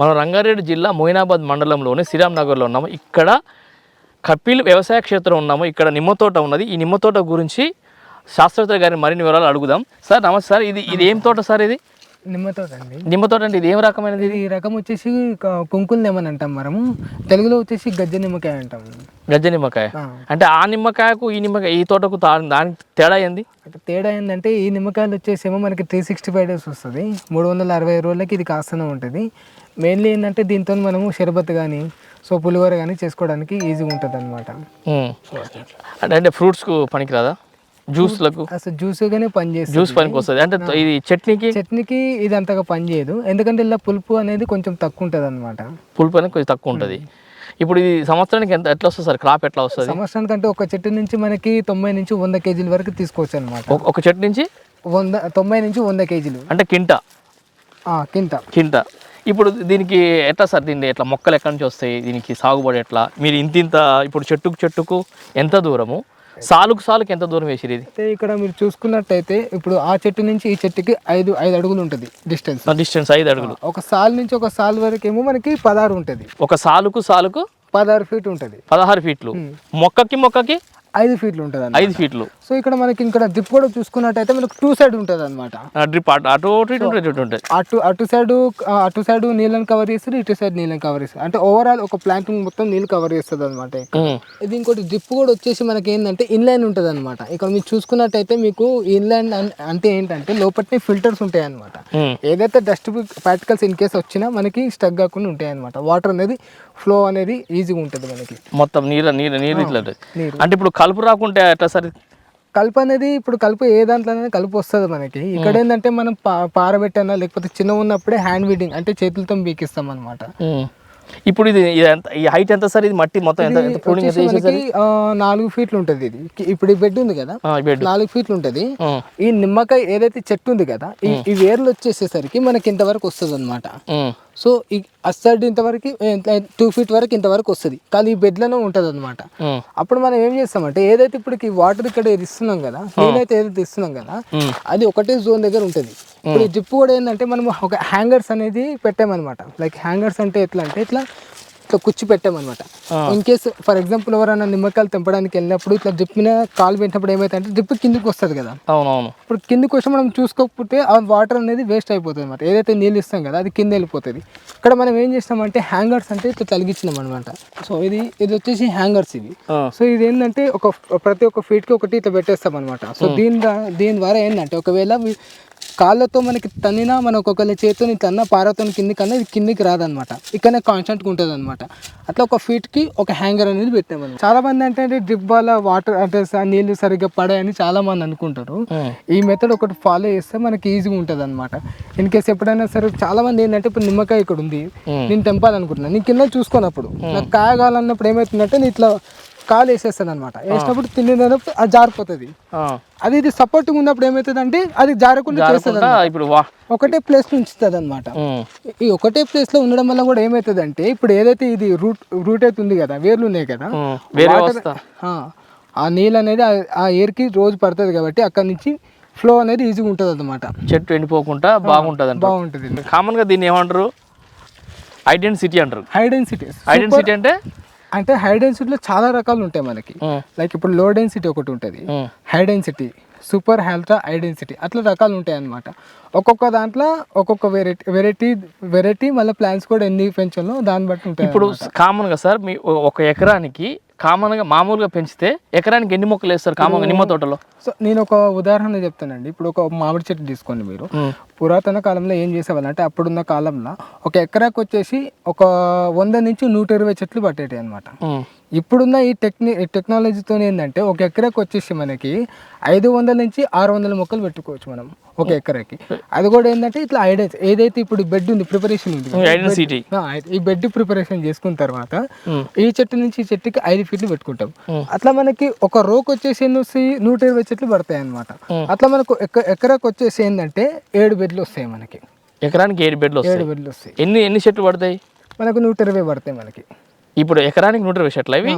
మనం రంగారెడ్డి జిల్లా మొయినాబాద్ మండలంలోని శ్రీరామ్ నగర్లో ఉన్నాము. ఇక్కడ కపిల్ వ్యవసాయ క్షేత్రం ఉన్నాము. ఇక్కడ నిమ్మ తోట ఉన్నది. ఈ నిమ్మ తోట గురించి శాస్త్రవేత్త గారిని మరిన్ని వివరాలు అడుగుదాం. సార్ నమస్తే సార్. ఇది ఇది ఏం తోట సార్ ఇది? నిమ్మ తోట అండి నిమ్మ తోట అంటే ఇది ఏం రకమైనది? ఇది ఈ రకం వచ్చేసి కుంకుల నిమ్మని అంటాం మనము. తెలుగులో వచ్చేసి గజ్జ నిమ్మకాయ అంటాం. గజ్జ నిమ్మకాయ. అంటే ఆ నిమ్మకాయకు ఈ నిమ్మకాయ ఈ తోటకు దానికి తేడా ఏంది? అంటే తేడా ఏంటంటే ఈ నిమ్మకాయలు వచ్చేసేమో మనకి త్రీ సిక్స్టీ ఫైవ్ డేస్ వస్తుంది. మూడు వందల అరవై రోజులకి ఇది కాస్తూనే ఉంటుంది. మెయిన్లీ ఏంటంటే దీంతో మనము షర్బత్ కానీ సో పులిహోర కానీ చేసుకోవడానికి ఈజీగా ఉంటుంది అనమాట అంటే ఫ్రూట్స్కు పనికిరాదా? జ్యూస్లకు అసలు జ్యూస్గానే పనిచేస్తుంది జ్యూస్ పనికి వస్తుంది. అంటే ఇది చట్నీకి? చట్నీకి ఇది అంతగా పనిచేయదు ఎందుకంటే ఇలా పులుపు అనేది కొంచెం తక్కువ ఉంటుంది అనమాట పులుపు అనేది కొంచెం తక్కువ ఉంటుంది ఇప్పుడు ఇది సంవత్సరానికి ఎంత ఎట్లా వస్తుంది సార్? క్రాప్ ఎట్లా వస్తుంది? సంవత్సరానికంటే ఒక చెట్టు నుంచి మనకి తొంభై నుంచి వంద కేజీల వరకు తీసుకోవచ్చు అనమాట ఒక- చెట్టు నుంచి? వంద తొంభై నుంచి వంద కేజీలు. అంటే కింట? కింద కింట. ఇప్పుడు దీనికి ఎట్లా సార్ దీన్ని ఎట్లా మొక్కలు ఎక్కడి నుంచి వస్తాయి? దీనికి సాగుబడి ఎట్లా? మీరు ఇంత ఇంత ఇప్పుడు చెట్టుకు చెట్టుకు ఎంత దూరము? సాలుకు సాలుకు ఎంత దూరం వేసిరు ఇది? అయితే ఇక్కడ మీరు చూసుకున్నట్టయితే ఇప్పుడు ఆ చెట్టు నుంచి ఈ చెట్టుకి ఐదు ఐదు అడుగులు ఉంటుంది డిస్టెన్స్. డిస్టెన్స్ ఐదు అడుగులు. ఒక సాల్ నుంచి ఒక సాల్ వరకు ఏమో మనకి పదహారు ఉంటుంది. ఒక సాలుకు సాలుకు పదహారు ఫీట్ ఉంటుంది. పదహారు ఫీట్లు. మొక్కకి మొక్కకి ఐదు ఫీట్లు ఉంటుంది. ఐదు ఫీట్లు సో ఇక్కడ మనకి ఇక్కడ డ్రిప్ కూడా చూసుకున్నట్టయితే మనకు టూ సైడ్ ఉంటుంది అనమాట డ్రిప్ అటు అటు ఉంటుంది అటు అటు సైడ్ అటు సైడ్ నీళ్ళని కవర్ చేస్తారు ఇటు సైడ్ నీళ్ళని కవర్ చేస్తారు అంటే ఓవరాల్ ఒక ప్లాంట్ మొత్తం నీళ్ళు కవర్ చేస్తుంది అనమాట. ఇది ఇంకోటి డ్రిప్ కూడా వచ్చేసి మనకి ఏంటంటే ఇన్లైన్ ఉంటుంది అనమాట ఇక్కడ మీరు చూసుకున్నట్టయితే మీకు ఇన్లైన్ అంటే ఏంటంటే లోపటి ఫిల్టర్స్ ఉంటాయి అనమాట. ఏదైతే డస్ట్ పార్టికల్స్ ఇన్ కేస్ వచ్చినా మనకి స్టక్ కాకుండా ఉంటాయి అనమాట వాటర్ అనేది ఫ్లో అనేది ఈజీగా ఉంటుంది మనకి మొత్తం నీరు నీరు నీరు ఇట్లా ఉంటుంది. నీరు. అంటే ఇప్పుడు కలుపు రాకుంటే ఎట్లా సార్? కలుపు అనేది ఇప్పుడు కలుపు ఏ దాంట్లోనే కలుపు వస్తుంది మనకి. ఇక్కడ ఏంటంటే మనం పా పారబెట్టనా లేకపోతే చిన్న ఉన్నప్పుడే హ్యాండ్ వీడింగ్ అంటే చేతులతో బీకిస్తాం అనమాట. ఇప్పుడు ఇది ఈ హైట్ ఎంత సార్? ఇది మట్టి మొత్తం ఎంత ప్రూనింగ్ నాలుగు ఫీట్లు ఉంటుంది ఇది. ఇప్పుడు ఈ బెడ్ ఉంది కదా? నాలుగు ఫీట్లు ఉంటుంది. ఈ నిమ్మకాయ ఏదైతే చెట్టు ఉంది కదా ఈ వేర్లు వచ్చేసేసరికి మనకి ఇంతవరకు వస్తుంది అనమాట. సో ఈ అస్సైడ్ ఇంతవరకు టూ ఫీట్ వరకు ఇంతవరకు వస్తుంది. కానీ ఈ బెడ్లోనే ఉంటుంది అనమాట. అప్పుడు మనం ఏం చేస్తామంటే ఏదైతే ఇప్పుడు ఈ వాటర్ ఇక్కడ ఇస్తున్నాం కదా నీళ్ళైతే ఏదైతే ఇస్తున్నాం కదా. అది ఒకటే జోన్ దగ్గర ఉంటుంది. ఇప్పుడు జిప్పు కూడా ఏంటంటే మనం ఒక హ్యాంగర్స్ అనేది పెట్టామన్నమాట. లైక్ హ్యాంగర్స్ అంటే ఎట్లా అంటే ఇట్లా ఇట్లా కుచ్చి పెట్టామన్నమాట. ఇన్ కేస్ ఫర్ ఎగ్జాంపుల్ ఎవరైనా నిమ్మకాయలు తెంపడానికి వెళ్ళినప్పుడు ఇట్లా జిప్ మీద కాలు పెట్టినప్పుడు ఏమైతే అంటే జిప్ కిందికి వస్తుంది కదా. అవునవును. ఇప్పుడు కిందికి వచ్చి మనం చూసుకోకపోతే ఆ వాటర్ అనేది వేస్ట్ అయిపోతుంది అనమాట ఏదైతే నీళ్ళు ఇస్తాం కదా అది కింద వెళ్ళిపోతుంది. ఇక్కడ మనం ఏం చేస్తామంటే హ్యాంగర్స్ అంటే ఇట్లా తలిగించినాం అనమాట సో ఇది ఇది వచ్చేసి హ్యాంగర్స్ ఇవి. సో ఇది ఏంటంటే ఒక ప్రతి ఒక్క ఫీట్కి ఒకటి ఇట్లా పెట్టేస్తాం అనమాట సో దీని దీని ద్వారా ఏంటంటే ఒకవేళ కాళ్ళతో మనకి తన్నినా మన ఒక్కొక్కరి చేతిని తన్న పారతో కింది కన్నా ఇది కిందికి రాదనమాట ఇక్కడనే కాన్స్టెంట్గా ఉంటుంది అనమాట అట్లా ఒక ఫీట్కి ఒక హ్యాంగర్ అనేది పెట్టామన్నమాట. చాలా మంది అంటే డ్రిప్ వల్ల వాటర్ అంటే నీళ్ళు సరిగ్గా పడాయని చాలా మంది అనుకుంటారు. ఈ మెథడ్ ఒకటి ఫాలో చేస్తే మనకి ఈజీగా ఉంటుంది అనమాట ఇన్ కేసు ఎప్పుడైనా సరే చాలా మంది ఏంటంటే ఇప్పుడు నిమ్మకాయ ఇక్కడ ఉంది. నేను తెంపాలనుకుంటున్నాను నేను కింద చూసుకోనప్పుడు. నాకు కాయ కావాలన్నప్పుడు ఏమవుతుందంటే నేను ఇట్లా కాలు వేసేస్తాను అనమాట వేసినప్పుడు తినేటప్పుడు అది జారిపోతుంది. అది ఇది సపోర్టింగ్ ఉన్నప్పుడు ఏమవుతుంది అంటే అది జారకుండా చేస్తుంది ఇప్పుడు ఒకటే ప్లేస్ ఉంచుతుంది అనమాట. ఈ ఒకటే ప్లేస్లో ఉండడం వల్ల కూడా ఏమవుతుంది అంటే ఇప్పుడు ఏదైతే ఇది రూట్ రూట్ అయితే ఉంది కదా వేర్లు ఉన్నాయి కదా ఆ, నీళ్ళు అనేది ఆ- ఆ ఎయిర్కి రోజు పడుతుంది కాబట్టి అక్కడ నుంచి ఫ్లో అనేది ఈజీగా ఉంటుంది అనమాట చెట్టు ఎండిపోకుండా బాగుంటుంది బాగుంటుంది. కామన్గా దీన్ని ఏమంటారు? ఐడెంటిసిటీ అంటారు. హై డెన్సిటీ ఐడెంటిసిటీ అంటే? అంటే హై డెన్సిటీలో చాలా రకాలు ఉంటాయి మనకి. లైక్ ఇప్పుడు లో డెన్సిటీ ఒకటి ఉంటుంది. High density super health high density అట్లా రకాలు ఉంటాయి అన్నమాట ఒక్కొక్క దాంట్లో ఒక్కొక్క వెరైటీ వెరైటీ వెరైటీ మళ్ళీ ప్లాన్స్ కూడా ఎన్ని పెంచాలో దాన్ని బట్టి ఉంటాయి ఇప్పుడు కామన్గా సార్ మీ ఒక ఎకరానికి కామన్గా మామూలుగా పెంచితే ఎకరానికి ఎన్ని మొక్కలు వేస్తారు కామన్గా నిమ్మ తోటలో సో నేను ఒక ఉదాహరణ చెప్తానండి ఇప్పుడు ఒక మామిడి చెట్టు తీసుకోండి మీరు. పురాతన కాలంలో ఏం చేసేవాళ్ళంటే అప్పుడున్న కాలంలో ఒక ఎకరాకు వచ్చేసి ఒక వంద నుంచి నూట ఇరవై చెట్లు పట్టేటాయి అనమాట. ఇప్పుడున్న ఈ టెక్ని టెక్నాలజీతో ఏంటంటే ఒక ఎకరాకు వచ్చేసి మనకి ఐదు వందల నుంచి ఆరు వందల మొక్కలు పెట్టుకోవచ్చు మనం ఒక ఎకరాకి. అది కూడా ఏంటంటే ఇట్లా ఐడియా ఏదైతే ఇప్పుడు బెడ్ ఉంది ప్రిపరేషన్ ఉంది ఈ బెడ్ ప్రిపరేషన్ చేసుకున్న తర్వాత. ఈ చెట్టు నుంచి ఈ చెట్టుకి ఐదు ఫీట్లు పెట్టుకుంటాం. అట్లా మనకి ఒక రోక్ వచ్చేసి నూట ఇరవై చెట్లు పడతాయి అనమాట. అట్లా మనకు ఎకరాకు వచ్చేసి ఏంటంటే ఏడు బెడ్లు వస్తాయి మనకి. ఎకరానికి ఏడు బెడ్లు ఏడు బెడ్లు వస్తాయి. ఎన్ని ఎన్ని చెట్లు పడతాయి? మనకు నూట ఇరవై పడతాయి మనకి. ఇప్పుడు ఎకరానికి నూట ఇరవై చెట్లు ఇవి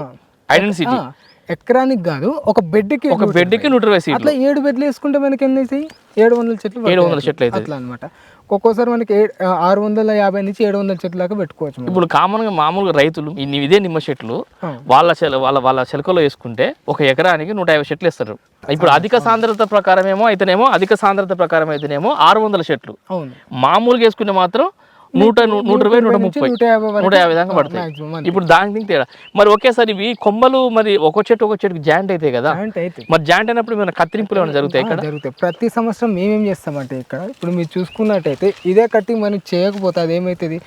ఐడెన్సిటీ ఆ, ఎకరానికి కాదు ఒక బెడ్కి ఒక బెడ్కి నూట ఇరవై సీట్లు. అట్లా ఏడు బెడ్లు వేసుకుంటే మనకి ఎన్ని అవుతాయి ఏడు వందల చెట్లు ఏడు. వందల చెట్లు అవుతుంది అట్లా అనమాట ఒక్కోసారి మనకి ఆరు వందల యాభై నుంచి ఏడు వందల చెట్ల దాకా పెట్టుకోవచ్చు. ఇప్పుడు కామన్గా మామూలుగా రైతులు ఇదే నిమ్మ చెట్లు. వాళ్ళ చెల వాళ్ళ వాళ్ళ చెలకలో వేసుకుంటే ఒక ఎకరానికి నూట యాభై చెట్లు వేస్తారు. ఇప్పుడు అధిక సాంద్రత ప్రకారం ఏమో అయితేనేమో అధిక సాంద్రత ప్రకారం అయితేనేమో ఆరు వందల చెట్లు మామూలుగా వేసుకుంటే మాత్రం నూట నూట ఇరవై నూట ముప్పై. నూట యాభై దాకా పడతాయి. ఇప్పుడు దానికి తేడా. మరి ఒకేసారి ఇవి కొమ్మలు మరి ఒక చెట్టు ఒక చెట్టుకి జాయింట్ అవుతాయి కదా? మరి జాయింట్ అయినప్పుడు మన కత్తిరింపులు ఏమైనా జరుగుతాయి ఇక్కడ? జరుగుతాయి. ప్రతి సంవత్సరం మేమేం చేస్తామంటే ఇక్కడ ఇప్పుడు మీరు చూసుకున్నట్టయితే ఇదే కటింగ్ మనం చేయకపోతే అది ఏమవుతుంది?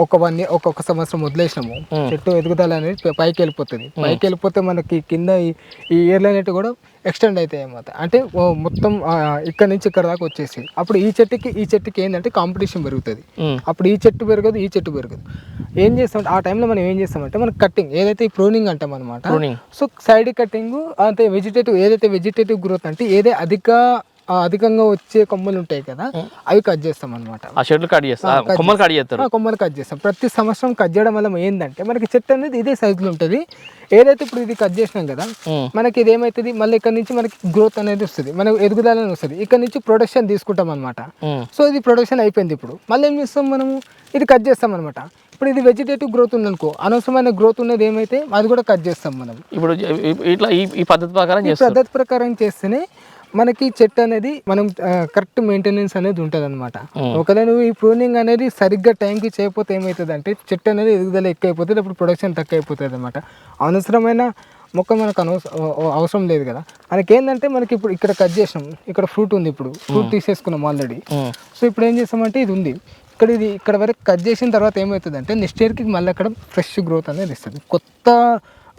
ఒక వన్ ఇయర్ ఒక్కొక్క సంవత్సరం వదిలేసినాము. చెట్టు ఎదుగుదల అనేది పైకి వెళ్ళిపోతుంది పైకి వెళ్ళిపోతే మనకి కింద ఈ- ఇయర్లు అనేవి కూడా ఎక్స్టెండ్ అవుతాయి అన్నమాట. అంటే మొత్తం ఇక్కడ నుంచి ఇక్కడ దాకా వచ్చేసి అప్పుడు ఈ చెట్టుకి ఈ చెట్టుకి ఏంటంటే కాంపిటీషన్ పెరుగుతుంది. అప్పుడు ఈ చెట్టు పెరగదు ఈ చెట్టు పెరగదు. ఏం చేస్తామంటే ఆ టైంలో మనం ఏం చేస్తామంటే మనం కట్టింగ్ ఏదైతే ఈ ప్రూనింగ్ అంటాం అనమాట. సో సైడ్ కటింగ్ అంటే వెజిటేటివ్ ఏదైతే వెజిటేటివ్ గ్రోత్ అంటే ఏదే అధిక అధికంగా వచ్చే కొమ్మలు ఉంటాయి కదా అవి కట్ చేస్తాం అనమాట ఆ చెట్లు కట్ చేస్తారు కొమ్మలు కట్ చేస్తారు. కొమ్మలు కట్ చేస్తాం. ప్రతి సంవత్సరం కట్ చేయడం వల్ల ఏంటంటే మనకి చెట్టు అనేది ఇదే సైజులో ఉంటుంది. ఏదైతే ఇప్పుడు ఇది కట్ చేసినాం కదా మనకి ఇది ఏమవుతుంది మళ్ళీ ఇక్కడ నుంచి మనకి గ్రోత్ అనేది వస్తుంది. మనకి ఎదుగుదల అనేది వస్తుంది. ఇక్కడ నుంచి ప్రొడక్షన్ తీసుకుంటాం అనమాట సో ఇది ప్రొడక్షన్ అయిపోయింది ఇప్పుడు. మళ్ళీ ఏం చేస్తాం మనము? ఇది కట్ చేస్తాం అనమాట ఇప్పుడు ఇది వెజిటేటివ్ గ్రోత్ ఉందనుకో అనవసరమైన గ్రోత్ ఉన్నది ఏమైతే అది కూడా కట్ చేస్తాం మనం. ఇప్పుడు ఇట్లా ఈ పద్ధతి ప్రకారం పద్ధతి ప్రకారం చేస్తేనే మనకి చెట్టు అనేది మనం కరెక్ట్ మెయింటెనెన్స్ అనేది ఉంటుంది అనమాట ఒకవేళ నువ్వు ఈ ప్రూనింగ్ అనేది సరిగ్గా టైంకి చేయకపోతే ఏమవుతుంది అంటే చెట్టు అనేది ఎదుగుదల ఎక్కువ అయిపోతుంది అప్పుడు ప్రొడక్షన్ తక్కువ అయిపోతుంది అనమాట అనవసరమైన మొక్క మనకు అవసరం లేదు కదా. మనకి ఏంటంటే మనకి ఇప్పుడు ఇక్కడ కట్ చేసినాం ఇక్కడ ఫ్రూట్ ఉంది ఇప్పుడు ఫ్రూట్ తీసేసుకున్నాం ఆల్రెడీ సో ఇప్పుడు ఏం చేస్తామంటే ఇది ఉంది. ఇక్కడ ఇది ఇక్కడ వరకు కట్ చేసిన తర్వాత ఏమవుతుంది అంటే నెక్స్ట్ ఇయర్కి మళ్ళీ అక్కడ ఫ్రెష్ గ్రోత్ అనేది ఇస్తుంది కొత్త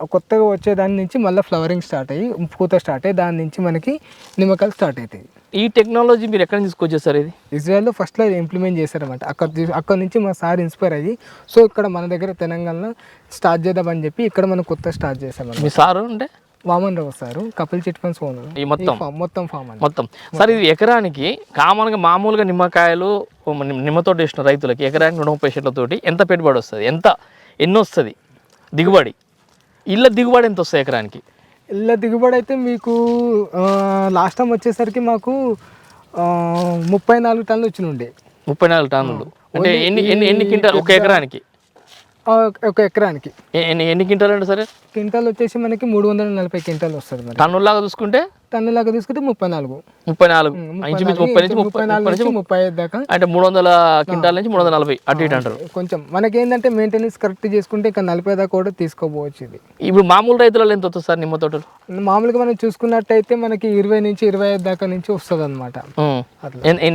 కొత్తగా వచ్చే దాని నుంచి మళ్ళీ ఫ్లవరింగ్ స్టార్ట్ అయ్యి పూత స్టార్ట్ అయ్యి దాని నుంచి మనకి నిమ్మకాయలు స్టార్ట్ అవుతాయి. ఈ టెక్నాలజీ మీరు ఎక్కడ తీసుకొచ్చేస్తారు ఇది? ఇజ్రాయెల్లో ఫస్ట్లో ఇది ఇంప్లిమెంట్ చేశారన్నమాట. అక్కడ అక్కడ నుంచి మా సార్ ఇన్స్పైర్ అయ్యి సో ఇక్కడ మన దగ్గర తెలంగాణలో స్టార్ట్ చేద్దామని చెప్పి ఇక్కడ మనం కొత్త స్టార్ట్ చేసామన్నమాట మీ సారు అంటే? Vaman Rao sir Kapil chit funds owner ఈ మొత్తం మొత్తం ఫామ్ అండి మొత్తం. సార్ ఇది ఎకరానికి కామన్గా మామూలుగా నిమ్మకాయలు నిమ్మ- నిమ్మతోట వేసిన రైతులకి ఎకరానికి నూట ముప్పై చెట్లతోటి ఎంత పెట్టుబడి వస్తుంది? ఎంత? ఎన్ని వస్తుంది దిగుబడి? ఇళ్ళ దిగుబడి ఎంత వస్తుంది ఎకరానికి? ఇళ్ళ దిగుబడి అయితే మీకు లాస్ట్ టైం వచ్చేసరికి మాకు ముప్పై నాలుగు టన్నులు వచ్చి ఉండే ముప్పై నాలుగు టన్నులు. అంటే ఎన్ని ఎన్ని ఎన్ని క్వింటాల్ ఒక ఎకరానికి? ఒక ఎకరానికి. ఎన్ని ఎన్ని క్వింటాల్ అంటే సరే? క్వింటాల్ వచ్చేసి మనకి మూడు వందల నలభై క్వింటాల్ వస్తుంది మరి. టన్నులాగా చూసుకుంటే టన్నులాగా తీసుకుంటే ముప్పై నాలుగు. ముప్పై నాలుగు. ఇంచుమించు ముప్పై నుంచి ముప్పై నాలుగు నుంచి ముప్పై ఐదు దాకా. అంటే మూడు వందల క్వింటాల్ నుంచి మూడు వందల నలభై అటు ఇటు అంటారు. కొంచెం మనకేంటంటే మెయింటెనెన్స్ కరెక్ట్ చేసుకుంటే ఇంకా నలభై దాకా కూడా తీసుకోపోవచ్చు ఇది ఇప్పుడు మామూలు రైతులలో ఎంత వస్తుంది సార్ నిమ్మ తోటలు? మామూలుగా మనం చూసుకున్నట్టయితే మనకి ఇరవై నుంచి ఇరవై ఐదు దాకా నుంచి వస్తుంది అనమాట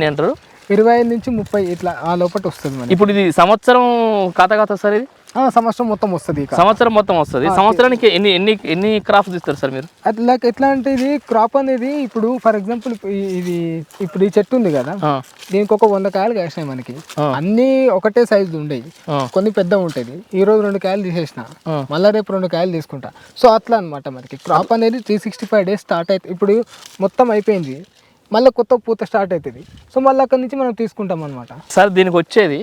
అంటారు? ఇరవై ఐదు నుంచి ముప్పై ఇట్లా ఆ లోపల వస్తుంది మనకి. ఇప్పుడు ఇది సంవత్సరం కథ కథ సార్ ఇది? సంవత్సరం మొత్తం వస్తుంది సంవత్సరం మొత్తం వస్తుంది. సంవత్సరానికి ఎన్ని ఎన్ని ఎన్ని క్రాప్స్ తీస్తారు సార్ మీరు? అట్లా ఎట్లా అంటే ఇది క్రాప్ అనేది ఇప్పుడు ఫర్ ఎగ్జాంపుల్ ఇది ఇప్పుడు ఈ చెట్టు ఉంది కదా దీనికి ఒక వంద కాయలు కాసినాయి మనకి. అన్నీ ఒకటే సైజు ఉండేవి. కొన్ని పెద్ద ఉంటుంది ఈ రోజు రెండు కాయలు తీసేసిన. మళ్ళీ రేపు రెండు కాయలు తీసుకుంటా. సో అట్లా అనమాట మనకి. క్రాప్ అనేది three sixty five days start అవుతుంది ఇప్పుడు మొత్తం అయిపోయింది. మళ్ళీ కొత్త పూత స్టార్ట్ అవుతుంది సో మళ్ళీ అక్కడి నుంచి మనం తీసుకుంటాం అనమాట సార్ దీనికి వచ్చేది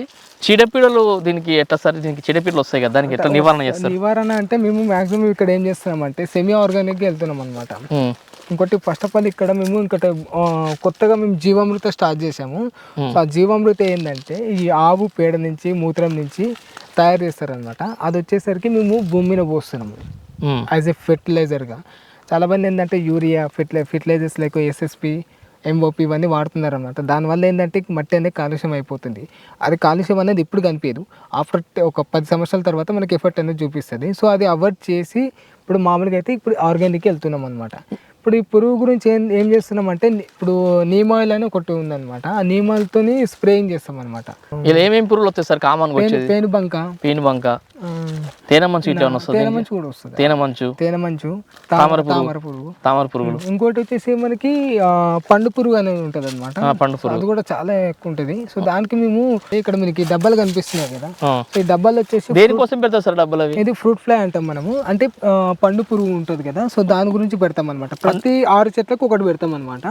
చీడపీడలు దీనికి ఎట్లా సార్? దీనికి చీడపీడలు వస్తాయి కదా దానికి ఎట్లా నివారణ చేస్తారు? నివారణ అంటే మేము మాక్సిమం ఇక్కడ ఏం చేస్తున్నామంటే సెమీ ఆర్గానిక్గా వెళ్తున్నాం అనమాట ఇంకోటి ఫస్ట్ ఆఫ్ ఆల్ ఇక్కడ మేము ఇంకోటి కొత్తగా మేము జీవామృత స్టార్ట్ చేసాము. ఆ జీవామృత ఏంటంటే ఈ ఆవు పేడ నుంచి మూత్రం నుంచి తయారు చేస్తారనమాట అది వచ్చేసరికి మేము భూమి మీద పోస్తున్నాము యాజ్ ఎ ఫెర్టిలైజర్గా చాలామంది ఏంటంటే యూరియా ఫెర్టిలై ఫెర్టిలైజర్స్ లైక్ ఎస్ఎస్పి ఎంఓపి ఇవన్నీ వాడుతున్నారు అనమాట దానివల్ల ఏంటంటే మట్టి అనేది కాలుష్యం అయిపోతుంది. అది కాలుష్యం అనేది ఇప్పుడు కనిపించదు. ఆఫ్టర్ ఒక పది సంవత్సరాల తర్వాత మనకి ఎఫెక్ట్ అనేది చూపిస్తుంది. సో అది అవాయిడ్ చేసి ఇప్పుడు మామూలుగా అయితే ఇప్పుడు ఆర్గానిక్ వెళ్తున్నాం అనమాట ఇప్పుడు ఈ పురుగు గురించి ఏం ఏం చేస్తున్నాం అంటే ఇప్పుడు నీమ్ ఆయిల్ అని ఒకటి ఉందన్నమాట. ఆ నీమ్ ఆయిల్తోని స్ప్రేయింగ్ చేస్తాం అనమాట ఇలా ఏమేమి పురుగులు వస్తాయి సార్? వచ్చేది? పేను బంక. పీను బంక. తేనె మంచు ఇట్లా వస్తుంది? తేనె మంచు కూడా వస్తుంది? తేనె మంచు. తేనె మంచు తామర తామర తామర పురుగు. తామర పురుగులు. ఇంకోటి వచ్చేసి మనకి పండు పురుగు అనేది ఉంటుంది అనమాట పండు పురుగు. అది కూడా చాలా ఎక్కువ ఉంటుంది. సో దానికి మేము ఇక్కడ మనకి డబ్బాలు కనిపిస్తున్నాయి కదా. ఈ డబ్బాలు వచ్చేసి దేనికోసం పెడతారు సార్ డబ్బులు ఇది ఫ్రూట్ ఫ్లై అంటాం మనము. అంటే పండు పురుగు ఉంటుంది కదా. సో దాని గురించి పెడతాం అనమాట ప్రతి ఆరు చెట్లకు ఒకటి పెడతాం అనమాట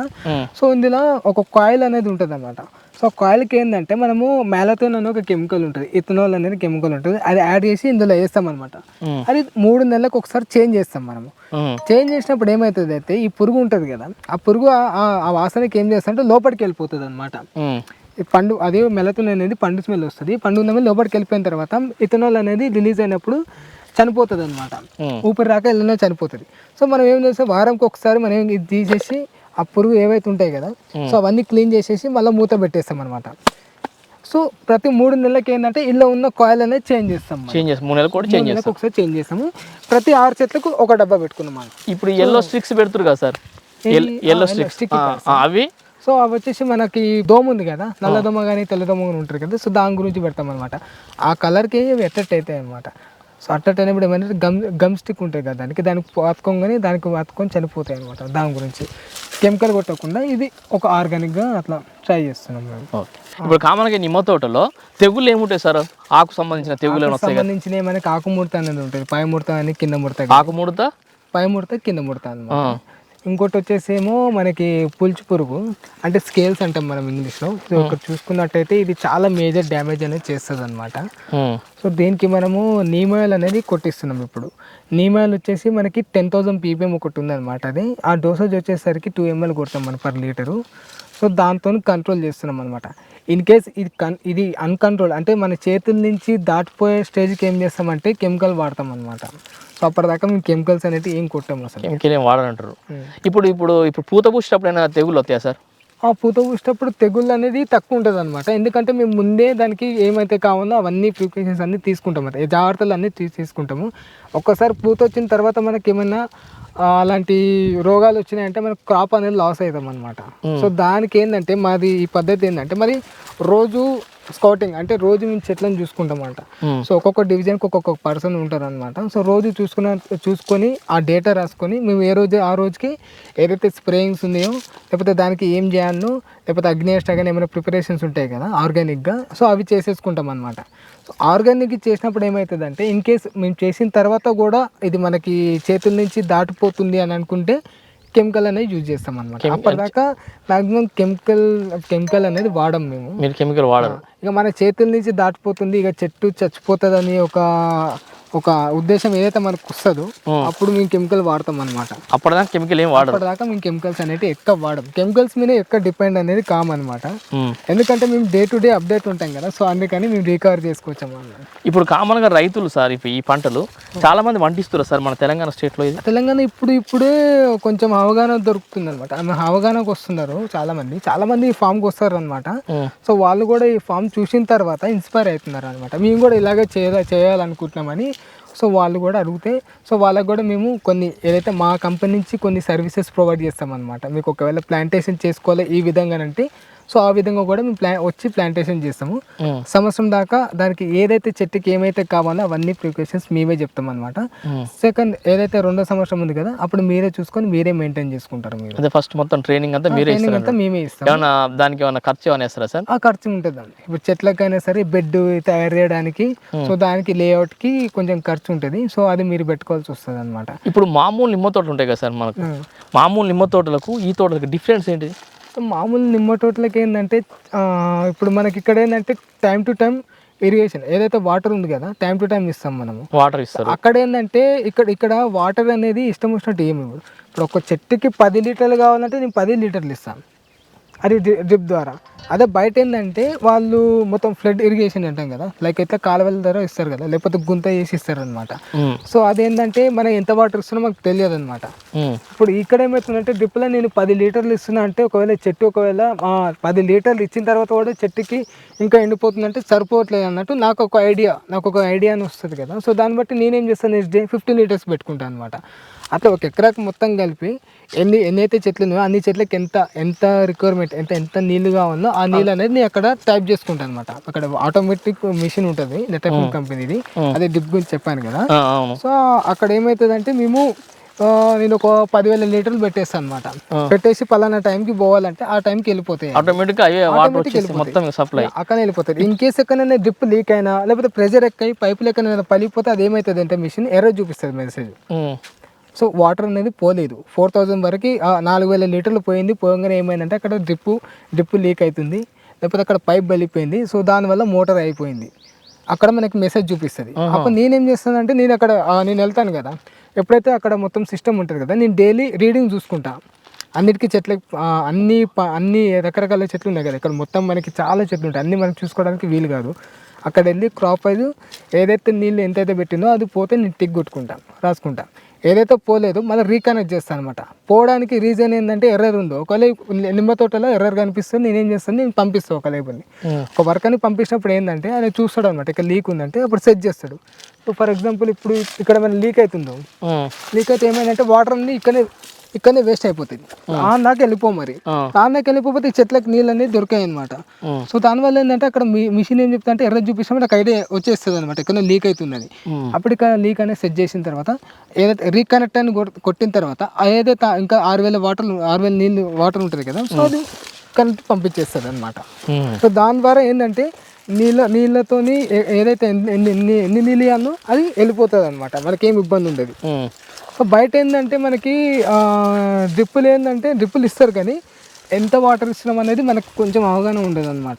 సో ఇందులో ఒక కాయిల్ అనేది ఉంటుంది అనమాట సో కాయిల్కి ఏంటంటే మనము మ్యాలతోన్ అని ఒక కెమికల్ ఉంటుంది. ఇథనాల్ అనేది కెమికల్ ఉంటుంది. అది యాడ్ చేసి ఇందులో వేస్తాం అనమాట. అది మూడు నెలలకు ఒకసారి చేంజ్ చేస్తాం మనము. చేంజ్ చేసినప్పుడు ఏమవుతుంది అయితే ఈ పురుగు ఉంటుంది కదా ఆ పురుగు ఆ- వాసనకి ఏం చేస్తా అంటే లోపలికి వెళ్ళిపోతుంది అనమాట పండు అదే మెలతున్ అనేది పండు స్మెల్ వస్తుంది. పండు ఉన్నది లోపలికి వెళ్ళిపోయిన తర్వాత ఇథనాల్ అనేది రిలీజ్ అయినప్పుడు చనిపోతుంది అనమాట. ఊపిరి రాక వెళ్ళినా చనిపోతుంది. సో మనం ఏం చేస్తాం? వారంకి ఒకసారి మనం ఇది తీసేసి ఆ పురుగు ఏవైతే ఉంటాయి కదా సో అవన్నీ క్లీన్ చేసేసి మళ్ళీ మూత పెట్టేస్తాం అనమాట సో ప్రతి మూడు నెలలకి ఏంటంటే ఇల్లు ఉన్న కాయిల్ అనేది చేంజ్ చేస్తాం. చేంజ్ చేస్తాం. మూడు నెలలు కూడా చేంజ్ చేస్తాం. ఒకసారి చేంజ్ చేస్తాము. ప్రతి ఆరు చెట్లకు ఒక డబ్బా పెట్టుకున్నాం ఇప్పుడు ఎల్లో స్టిక్స్ పెడుతురు కదా సార్? ఎల్లో స్టిక్స్ అవి? సో అవి వచ్చేసి మనకి దోమ ఉంది కదా నల్ల దోమ కానీ తెల్ల దోమ కానీ ఉంటుంది కదా సో దాని గురించి పెడతాం అనమాట ఆ కలర్కి అవి అట్రాక్ట్ అవుతాయి అనమాట సో అయినప్పుడు ఏమంటే గమ్ గమ్ స్టిక్ ఉంటుంది కదా దానికి దానికి పాతుకోగానే దానికి పాతుకొని చనిపోతాయి అనమాట దాని గురించి. కెమికల్ కొట్టకుండా ఇది ఒక ఆర్గానిక్గా అట్లా ట్రై చేస్తున్నాం మేము. ఇప్పుడు కామన్గా నిమ్మ తోటలో తెగుళ్ళు ఏముంటాయి సార్? ఆకు సంబంధించిన తెగులు ఏమైనా సంబంధించిన మనకి ఆకు ముడత అనేది ఉంటుంది. పై ముడత అని కింద ముడత ఆకు ముడత పై ముడత కింద ముడత అనమాట. ఇంకోటి వచ్చేసేమో మనకి పులుచు పురుగు. అంటే స్కేల్స్ అంటాం మనం ఇంగ్లీష్లో. సో ఇక్కడ చూసుకున్నట్టయితే ఇది చాలా మేజర్ డ్యామేజ్ అనేది చేస్తుంది అనమాట. సో దీనికి మనము నీమాయిల్ అనేది కొట్టిస్తున్నాం ఇప్పుడు. నీమాయిల్ వచ్చేసి మనకి టెన్ థౌసండ్ పీపీఎం ఒకటి ఉందన్నమాట అది. ఆ డోసేజ్ వచ్చేసరికి టూ ఎంఎల్ కొడతాం మనం పర్ లీటరు. సో దాంతో కంట్రోల్ చేస్తున్నాం అనమాట ఇన్ కేస్ ఇది కన్ ఇది అన్కంట్రోల్ అంటే మన చేతుల నుంచి దాటిపోయే స్టేజ్కి ఏం చేస్తామంటే కెమికల్ వాడతాం అనమాట సో అప్పటిదాకా మేము కెమికల్స్ అనేది ఏం కొట్టాము అసలు. కెమికల్ ఏం వాడనంటారు ఇప్పుడు ఇప్పుడు ఇప్పుడు పూత పూసేటప్పుడు అయినా తెగులు వస్తాయా సార్? ఆ పూత పూసేటప్పుడు తెగుళ్ళు అనేది తక్కువ ఉంటుంది అనమాట ఎందుకంటే మేము ముందే దానికి ఏమైతే కావాలో అవన్నీ ప్రికాషన్స్ అన్నీ తీసుకుంటాం అంటే జాగ్రత్తలు అన్నీ తీసుకుంటాము. ఒక్కసారి పూత వచ్చిన తర్వాత మనకి ఏమైనా అలాంటి రోగాలు వచ్చినాయంటే మనకు క్రాప్ అనేది లాస్ అవుతాం అనమాట సో దానికి ఏంటంటే మాది ఈ పద్ధతి ఏంటంటే మరి రోజు స్కౌటింగ్ అంటే రోజు మేము చెట్లను చూసుకుంటాం అంట Hmm. సో ఒక్కొక్క డివిజన్కి ఒక్కొక్క పర్సన్ ఉంటారు అనమాట సో రోజు చూసుకున్న చూసుకొని ఆ డేటా రాసుకొని మేము ఏ రోజు ఆ రోజుకి ఏదైతే స్ప్రేయింగ్స్ ఉన్నాయో లేకపోతే దానికి ఏం చేయాలో లేకపోతే అగ్నేష్ట కానీ ఏమైనా ప్రిపరేషన్స్ ఉంటాయి కదా ఆర్గానిక్గా సో అవి చేసేసుకుంటాం అనమాట సో ఆర్గానిక్ చేసినప్పుడు ఏమవుతుందంటే ఇన్ కేస్ మేము చేసిన తర్వాత కూడా ఇది మనకి చేతుల నుంచి దాటిపోతుంది అని అనుకుంటే కెమికల్ అనేది యూజ్ చేస్తాం అనమాట అప్పటిదాకా మాక్సిమం కెమికల్ కెమికల్ అనేది వాడం మేము. మీరు కెమికల్ వాడరు. ఇక మన చేతుల నుంచి దాటిపోతుంది ఇక చెట్టు చచ్చిపోతుందని ఒక ఒక ఉద్దేశం ఏదైతే మనకు వస్తుందో అప్పుడు మేము కెమికల్ వాడతాం అనమాట అప్పటిదాకా కెమికల్ ఏం వాడరు. అప్పటిదాకా మేము కెమికల్స్ అనేది ఎక్కువ వాడం కెమికల్స్ మీద ఎక్కువ డిపెండ్ అనేది కామ్ అనమాట. ఎందుకంటే మేము డే టు డే అప్డేట్ ఉంటాం కదా సో అందుకని మేము రికవర్ చేసుకోవచ్చాం అన్నమాట. ఇప్పుడు కామన్గా రైతులు సార్ ఈ పంటలు చాలా మంది వంటిస్తున్నారు సార్ మన తెలంగాణ స్టేట్లో ఇది? తెలంగాణ ఇప్పుడు ఇప్పుడే కొంచెం అవగాహన దొరుకుతుంది అనమాట అవగాహనకు వస్తున్నారు చాలా మంది చాలా మంది ఈ ఫామ్కి వస్తారు అనమాట. సో వాళ్ళు కూడా ఈ ఫామ్ చూసిన తర్వాత ఇన్స్పైర్ అవుతున్నారు అనమాట మేము కూడా ఇలాగే చేయాలి చేయాలనుకుంటున్నామని సో వాళ్ళు కూడా అడిగితే సో వాళ్ళకి కూడా మేము కొన్ని ఏదైతే మా కంపెనీ నుంచి కొన్ని సర్వీసెస్ ప్రొవైడ్ చేస్తామన్నమాట. మీకు ఒకవేళ ప్లాంటేషన్ చేసుకోవాలి ఈ విధంగానంటే సో ఆ విధంగా కూడా మేము ప్లా వచ్చి ప్లాంటేషన్ చేస్తాము. సంవత్సరం దాకా దానికి ఏదైతే చెట్టుకి ఏమైతే కావాలో అవన్నీ ప్రికాషన్స్ మేమే చెప్తాం అనమాట. సెకండ్ ఏదైతే రెండో సంవత్సరం ఉంది కదా అప్పుడు మీరే చూసుకొని మీరే మెయింటైన్ చేసుకుంటారు మీరు. అదే ఫస్ట్ మొత్తం ట్రైనింగ్ అంతా మీరే ట్రైనింగ్ అంతా మేమే ఇస్తాం దానికి ఏమన్నా ఖర్చు ఏమైనా ఇస్తారా సార్? ఆ ఖర్చు ఉంటుందండి. ఇప్పుడు చెట్లకైనా సరే బెడ్ తయారు చేయడానికి సో దానికి లేఅవుట్కి కొంచెం ఖర్చు ఉంటుంది. సో అది మీరు పెట్టుకోవాల్సి వస్తుంది అనమాట ఇప్పుడు మామూలు నిమ్మ తోటలు ఉంటాయి కదా సార్ మనకు. మామూలు నిమ్మ తోటలకు ఈ తోటలకు డిఫరెన్స్ ఏంటి మామూలు నిమ్మ తోటలకి ఏంటంటే ఇప్పుడు మనకి ఇక్కడ ఏంటంటే టైం టు టైం ఇరిగేషన్ ఏదైతే వాటర్ ఉంది కదా టైం టు టైం ఇస్తాం మనము. వాటర్ ఇస్తారు. అక్కడ ఏంటంటే ఇక్కడ ఇక్కడ వాటర్ అనేది ఇష్టం వచ్చినట్టు ఏమి ఇప్పుడు ఒక చెట్టుకి పది లీటర్లు కావాలంటే నేను పది లీటర్లు ఇస్తాను. అది డ్రిప్ ద్వారా. అదే బయట ఏంటంటే వాళ్ళు మొత్తం ఫ్లడ్ ఇరిగేషన్ అంటాం కదా లైక్ అయితే కాలువల ద్వారా ఇస్తారు కదా లేకపోతే గుంత వేసి ఇస్తారు అనమాట. సో అదేంటంటే మనం ఎంత వాటర్ ఇస్తున్నా మాకు తెలియదు అనమాట. ఇప్పుడు ఇక్కడ ఏమవుతుందంటే డ్రిప్లో నేను పది లీటర్లు ఇస్తున్నా అంటే ఒకవేళ చెట్టు ఒకవేళ పది లీటర్లు ఇచ్చిన తర్వాత కూడా చెట్టుకి ఇంకా ఎండిపోతుందంటే సరిపోవట్లేదు అన్నట్టు నాకు ఒక ఐడియా నాకు ఒక ఐడియా అని వస్తుంది కదా. సో దాన్ని బట్టి నేనేం చేస్తాను నెక్స్ట్ డే ఫిఫ్టీన్ లీటర్స్ పెట్టుకుంటాను అనమాట అట్లా ఒక ఎకరాకు మొత్తం కలిపి ఎన్ని ఎన్నైతే చెట్లు ఉన్నాయో అన్ని చెట్లకి ఎంత ఎంత రిక్వైర్మెంట్ ఎంత ఎంత నీళ్ళు కావాలో ఆ నీళ్ళు అనేది నేను అక్కడ టైప్ చేసుకుంటాను అనమాట అక్కడ ఆటోమేటిక్ మిషన్ ఉంటుంది నెటఫిల్ కంపెనీది అదే డిప్ గురించి చెప్పాను కదా. సో అక్కడ ఏమవుతుందంటే మేము నేను ఒక పదివేల లీటర్లు పెట్టేస్తాను అనమాట పెట్టేసి పలానా టైంకి పోవాలంటే ఆ టైంకి వెళ్ళిపోతాయి అక్కడ వెళ్ళిపోతుంది ఇన్ కేస్ ఎక్కడైనా డ్రిప్ లీక్ అయినా లేకపోతే ప్రెషర్ ఎక్కి పైపులు ఎక్కడైనా పలిగిపోతే అది ఏమవుతుంది అంటే మిషన్ ఎర్ర చూపిస్తుంది మెసేజ్ సో వాటర్ అనేది పోలేదు. ఫోర్ థౌజండ్ వరకు నాలుగు వేల లీటర్లు పోయింది. పోగానే ఏమైందంటే అక్కడ డ్రిప్ డ్రిప్ లీక్ అవుతుంది లేకపోతే అక్కడ పైప్ వెళ్ళిపోయింది సో దానివల్ల మోటార్ అయిపోయింది. అక్కడ మనకి మెసేజ్ చూపిస్తుంది. అప్పుడు నేనేం చేస్తానంటే నేను అక్కడ నేను వెళ్తాను కదా. ఎప్పుడైతే అక్కడ మొత్తం సిస్టమ్ ఉంటుంది కదా నేను డైలీ రీడింగ్ చూసుకుంటా. అన్నిటికీ చెట్లు ఆ, అన్ని అన్ని రకరకాల చెట్లు ఉన్నాయి కదా. ఇక్కడ మొత్తం మనకి చాలా చెట్లు ఉంటాయి. అన్ని మనం చూసుకోవడానికి వీలు కాదు. అక్కడ వెళ్ళి క్రాప్ వైజ్ ఏదైతే నీళ్ళు ఎంతైతే పెట్టినో అది పోతే నేను టిక్ కొట్టుకుంటా రాసుకుంటా. ఏదైతే పోలేదో మళ్ళీ రీకనెక్ట్ చేస్తాను అనమాట పోవడానికి రీజన్ ఏంటంటే ఎర్రర్ ఉందో. ఒకవేళ నిమ్మ తోటలో ఎర్రర్ కనిపిస్తే నేనేం చేస్తాను నేను పంపిస్తాను ఒక లేబుల్ని ఒక వర్కర్ని పంపించినప్పుడు ఏంటంటే ఆయన చూస్తాడు అనమాట ఇక్కడ లీక్ ఉందంటే అప్పుడు సెట్ చేస్తాడు. ఇప్పుడు ఫర్ ఎగ్జాంపుల్ ఇప్పుడు ఇక్కడ మన లీక్ అవుతుందో. లీక్ అయితే ఏమైందంటే వాటర్ అన్ని ఇక్కడనే ఇక్కడనే వేస్ట్ అయిపోతుంది ఆ దాకా వెళ్ళిపో మరి ఆ. ఆ దాకా వెళ్ళిపోతే చెట్లకు నీళ్ళు అనేది దొరికాయి అనమాట. సో దానివల్ల ఏంటంటే అక్కడ మిషన్ ఏం చెప్తా అంటే ఎర్ర చూపించినప్పుడు నాకు ఐడియా వచ్చేస్తుంది అనమాట ఇక్కడ లీక్ అవుతుందని ఉమ్. అప్పుడు ఇక్కడ లీక్ అనేది సెట్ చేసిన తర్వాత ఏదైతే రీకనెక్ట్ అని కొట్- కొట్టిన తర్వాత ఏదైతే ఇంకా ఆరు వేల వాటర్ ఆరు వేల నీళ్ళు వాటర్ ఉంటుంది కదా సో అది కనెక్ట్ పంపించేస్తుంది అనమాట. సో దాని ద్వారా ఏంటంటే నీళ్ళ నీళ్ళతోని ఏ- ఏదైతే ఎన్ని ఎన్ని నీళ్ళు ఇవ్వాలో అది వెళ్ళిపోతుంది అనమాట మనకేం ఇబ్బంది ఉండదు. సో బయట ఏంటంటే మనకి డ్రిప్పులు ఏంటంటే డ్రిప్పులు ఇస్తారు కానీ ఎంత వాటర్ ఇస్తున్నాం అనేది మనకు కొంచెం అవగాహన ఉండదు అనమాట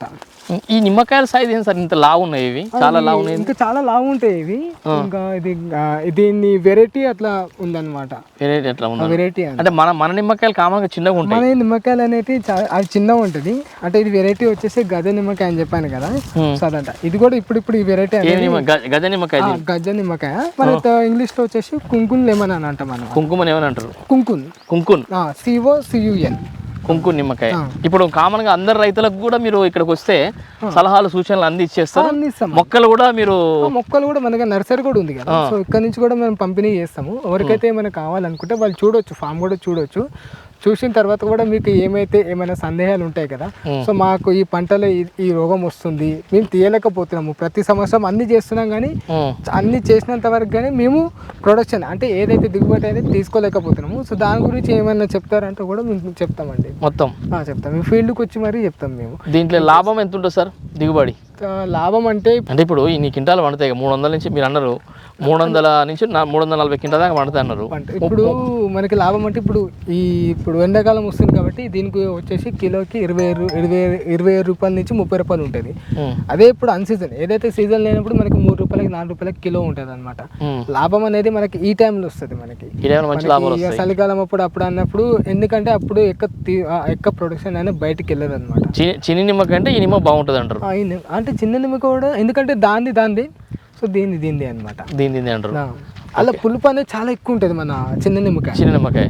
ఈ నిమ్మకాయల సైజ్ ఏం సార్? ఇంత లావు ఉన్నాయి ఇవి? చాలా లావు ఉన్నాయి? ఇంకా చాలా లావు ఉంటాయి ఇవి. ఇంకా ఇది దీన్ని వెరైటీ అట్లా ఉందన్నమాట. వెరైటీ ఎట్లా ఉన్నాయి వెరైటీ అంటే మన మన నిమ్మకాయలు కామన్గా చిన్నగా ఉంటాయి. మన నిమ్మకాయలు చాలా అది చిన్నగా ఉంటుంది. అంటే ఇది వెరైటీ వచ్చేసి గజ నిమ్మకాయ అని చెప్పాను కదా. సో అదంట. ఇది కూడా ఇప్పుడు ఇప్పుడు ఈ వెరైటీ గజ నిమ్మకాయ? గజ నిమ్మకాయ. మన ఇంగ్లీష్లో వచ్చేసి కుంకున్ లెమన్ అని అంటాం మనం కుంకుమని ఏమని అంటారు? కుంకున్. కుంకున్. సిఓ సియుఎన్ కుంకున్ నిమ్మకాయ. ఇప్పుడు కామన్గా అందరు రైతులకు కూడా మీరు ఇక్కడికి వస్తే సలహాలు సూచనలు ఇచ్చేస్తారు అన్ని ఇస్తాం మొక్కలు కూడా మీరు మొక్కలు కూడా మనకి నర్సరీ కూడా ఉంది కదా. సో ఇక్కడ నుంచి కూడా మనం పంపిణీ చేస్తాము. ఎవరికైతే ఏమైనా కావాలనుకుంటే వాళ్ళు చూడొచ్చు ఫామ్ కూడా చూడొచ్చు. చూసిన తర్వాత కూడా మీకు ఏమైతే ఏమైనా సందేహాలు ఉంటాయి కదా సో మాకు ఈ పంటలో ఈ- రోగం వస్తుంది మేము తీయలేకపోతున్నాము ప్రతి సంవత్సరం అన్ని చేస్తున్నాం కానీ అన్ని చేసినంత వరకు కానీ మేము ప్రొడక్షన్ అంటే ఏదైతే దిగుబడి అనేది తీసుకోలేకపోతున్నాము. సో దాని గురించి ఏమైనా చెప్తారంటే కూడా మేము చెప్తామండి. మొత్తం? చెప్తాం. మేము ఫీల్డ్కి వచ్చి మరీ చెప్తాం మేము. దీంట్లో లాభం ఎంత ఉంటుంది సార్ దిగుబడి? లాభం అంటే అంటే ఇప్పుడు ఈ నీ కింటాలు పండుతాయి మూడు వందల నుంచి మీరు అన్నారు మూడు వందల నుంచి మూడు వందల నలభై కింటాల దాకా పంట. ఇప్పుడు మనకి లాభం అంటే ఇప్పుడు ఈ ఇప్పుడు ఎండాకాలం వస్తుంది కాబట్టి దీనికి వచ్చేసి కిలోకి ఇరవై ఇరవై ఇరవై రూపాయల నుంచి ముప్పై రూపాయలు ఉంటుంది. అదే ఇప్పుడు అన్ సీజన్ ఏదైతే సీజన్ లేనప్పుడు మనకి మూడు రూపాయలకి నాలుగు రూపాయలకి కిలో ఉంటుంది అనమాట. లాభం అనేది మనకి ఈ టైంలో వస్తుంది మనకి. చలికాలం అప్పుడు అప్పుడు అన్నప్పుడు ఎందుకంటే అప్పుడు ఎక్క ఎక్క ప్రొడక్షన్ అనేది బయటికి వెళ్ళదు అనమాట చిన్ని నిమ్మకాయ అంటే ఈ నిమ్మ బాగుంటుంది అంటారు. అంటే చిన్న నిమ్మ కూడా ఎందుకంటే దాంది దాంది సో దీన్ని దీంది అనమాట దీని దీని అంటారు. అలా పులుపు అనేది చాలా ఎక్కువ ఉంటుంది మన చిన్న నిమ్మకాయ. చిన్న నిమ్మకాయ.